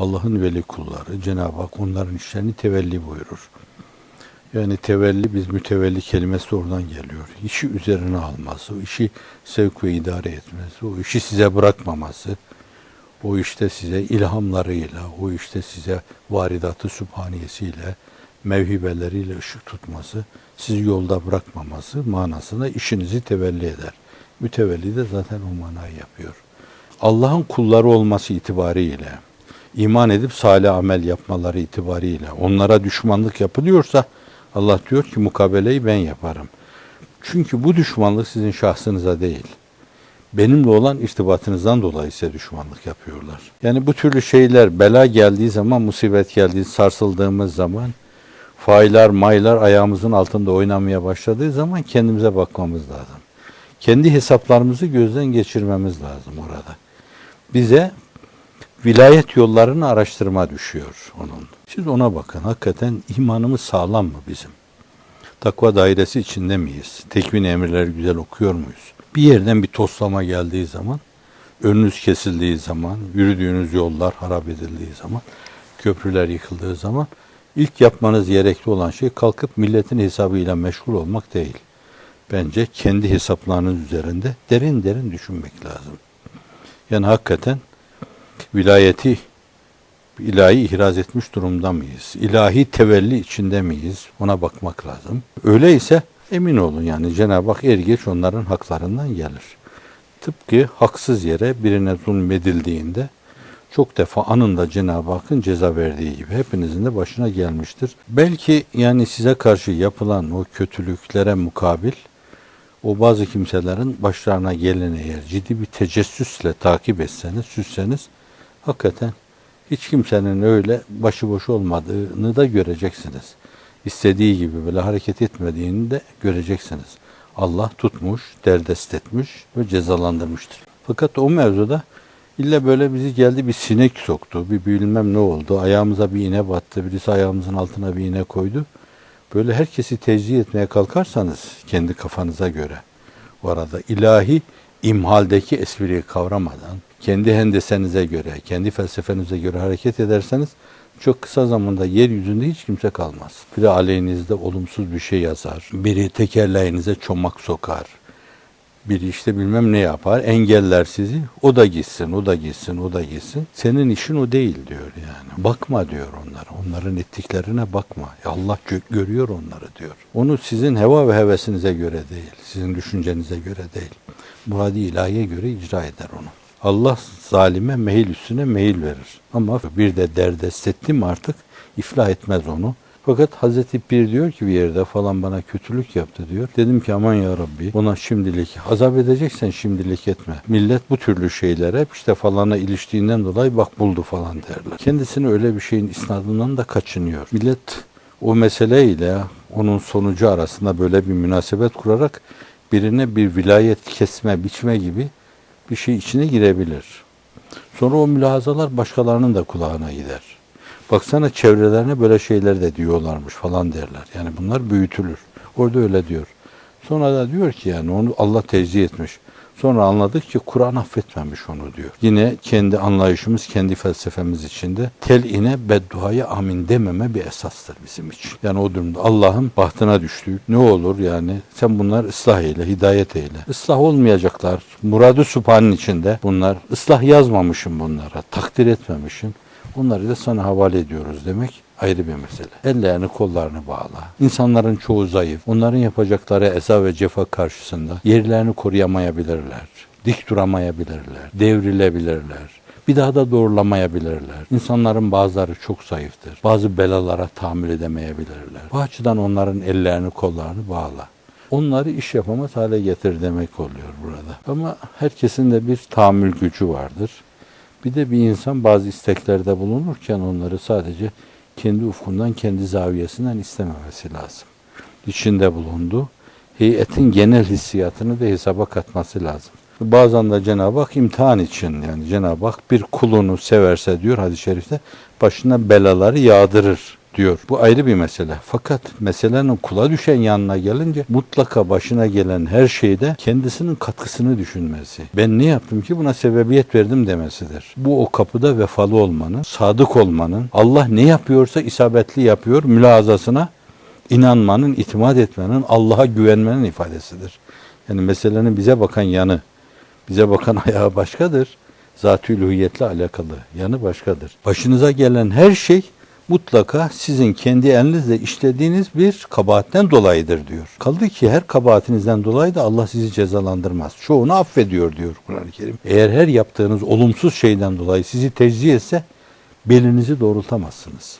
Allah'ın veli kulları Cenab-ı Hak onların işlerini tevelli buyurur. Yani tevelli biz mütevelli kelimesi oradan geliyor. İşi üzerine alması, o işi sevk ve idare etmesi, o işi size bırakmaması, o işte size ilhamlarıyla, o işte size varidatı sübhaniyesiyle, mevhibeleriyle ışık tutması, sizi yolda bırakmaması manasına işinizi tevelli eder. Mütevelli de zaten o manayı yapıyor. Allah'ın kulları olması itibariyle, iman edip salih amel yapmaları itibariyle onlara düşmanlık yapılıyorsa Allah diyor ki mukabeleyi ben yaparım. Çünkü bu düşmanlık sizin şahsınıza değil. Benimle olan irtibatınızdan dolayı size düşmanlık yapıyorlar. Yani bu türlü şeyler bela geldiği zaman, musibet geldiği, sarsıldığımız zaman, faylar, maylar ayağımızın altında oynamaya başladığı zaman kendimize bakmamız lazım. Kendi hesaplarımızı gözden geçirmemiz lazım orada. Bize vilayet yollarını araştırma düşüyor onun. Siz ona bakın. Hakikaten imanımız sağlam mı bizim? Takva dairesi içinde miyiz? Tekvin emirleri güzel okuyor muyuz? Bir yerden bir toslama geldiği zaman, önünüz kesildiği zaman, yürüdüğünüz yollar harap edildiği zaman, köprüler yıkıldığı zaman ilk yapmanız gerekli olan şey kalkıp milletin hesabıyla meşgul olmak değil. Bence kendi hesaplarınız üzerinde derin derin düşünmek lazım. Yani hakikaten vilayeti ilahi ihraz etmiş durumda mıyız? İlahi tevelli içinde miyiz? Ona bakmak lazım. Öyleyse emin olun yani Cenab-ı Hak er geç onların haklarından gelir. Tıpkı haksız yere birine zulmedildiğinde çok defa anında Cenab-ı Hakk'ın ceza verdiği gibi hepinizin de başına gelmiştir. Belki yani size karşı yapılan o kötülüklere mukabil o bazı kimselerin başlarına geleni eğer ciddi bir tecessüsle takip etseniz, süsseniz hakikaten hiç kimsenin öyle başıboş olmadığını da göreceksiniz. İstediği gibi böyle hareket etmediğini de göreceksiniz. Allah tutmuş, derdest etmiş ve cezalandırmıştır. Fakat o mevzuda illa böyle bizi geldi bir sinek soktu, bir bilmem ne oldu, ayağımıza bir iğne battı, birisi ayağımızın altına bir iğne koydu. Böyle herkesi tecziye etmeye kalkarsanız kendi kafanıza göre o arada ilahi imhaldeki espriyi kavramadan kendi hendesenize göre, kendi felsefenize göre hareket ederseniz çok kısa zamanda yeryüzünde hiç kimse kalmaz. Biri aleyhinizde olumsuz bir şey yazar, biri tekerleğinize çomak sokar, biri işte bilmem ne yapar, engeller sizi, o da gitsin, o da gitsin, o da gitsin. Senin işin o değil diyor yani. Bakma diyor onlara, onların ettiklerine bakma. Ya Allah gö- görüyor onları diyor. Onu sizin heva ve hevesinize göre değil, sizin düşüncenize göre değil. Muradi ilahiye göre icra eder onu. Allah zalime mehil üstüne mehil verir. Ama bir de derdest etti mi artık iflah etmez onu. Fakat Hazreti Pir diyor ki bir yerde falan bana kötülük yaptı diyor. Dedim ki aman ya Rabbi ona şimdilik azap edeceksen şimdilik etme. Millet bu türlü şeylere işte falana iliştiğinden dolayı bak buldu falan derler. Kendisini öyle bir şeyin isnadından da kaçınıyor. Millet o meseleyle onun sonucu arasında böyle bir münasebet kurarak birine bir vilayet kesme, biçme gibi bir şey içine girebilir. Sonra o mülahazalar başkalarının da kulağına gider. Baksana çevrelerine böyle şeyler de diyorlarmış falan derler. Yani bunlar büyütülür. Orada öyle diyor. Sonra da diyor ki yani onu Allah tecziye etmiş. Sonra anladık ki Kur'an affetmemiş onu diyor. Yine kendi anlayışımız, kendi felsefemiz içinde teline bedduaya amin dememe bir esastır bizim için. Yani o durumda Allah'ın bahtına düştük. Ne olur yani sen bunlar ıslah eyle, hidayet eyle. Islah olmayacaklar. Muradı Sübhan'ın içinde bunlar. ıslah yazmamışım bunlara. Takdir etmemişim. Onları da sana havale ediyoruz demek ayrı bir mesele. Ellerini kollarını bağla. İnsanların çoğu zayıf. Onların yapacakları eza ve cefa karşısında yerlerini koruyamayabilirler. Dik duramayabilirler. Devrilebilirler. Bir daha da doğrulamayabilirler. İnsanların bazıları çok zayıftır. Bazı belalara tahammül edemeyebilirler. Bu açıdan onların ellerini kollarını bağla. Onları iş yapamaz hale getir demek oluyor burada. Ama herkesin de bir tahammül gücü vardır. Bir de bir insan bazı isteklerde bulunurken onları sadece kendi ufkundan, kendi zaviyesinden istememesi lazım. İçinde bulundu. Heyetin genel hissiyatını da hesaba katması lazım. Bazen de Cenab-ı Hak imtihan için yani Cenab-ı Hak bir kulunu severse diyor hadis-i şerifte başına belaları yağdırır. Diyor. Bu ayrı bir mesele. Fakat meselenin kula düşen yanına gelince mutlaka başına gelen her şeyde kendisinin katkısını düşünmesi. Ben ne yaptım ki buna sebebiyet verdim demesidir. Bu o kapıda vefalı olmanın, sadık olmanın, Allah ne yapıyorsa isabetli yapıyor mülazasına inanmanın, itimat etmenin, Allah'a güvenmenin ifadesidir. Yani meselenin bize bakan yanı, bize bakan ayağı başkadır. Zat-ı alakalı yanı başkadır. Başınıza gelen her şey mutlaka sizin kendi elinizle işlediğiniz bir kabahatten dolayıdır diyor. Kaldı ki her kabahatinizden dolayı da Allah sizi cezalandırmaz. Çoğunu affediyor diyor Kur'an-ı Kerim. Eğer her yaptığınız olumsuz şeyden dolayı sizi tecziye etse belinizi doğrultamazsınız.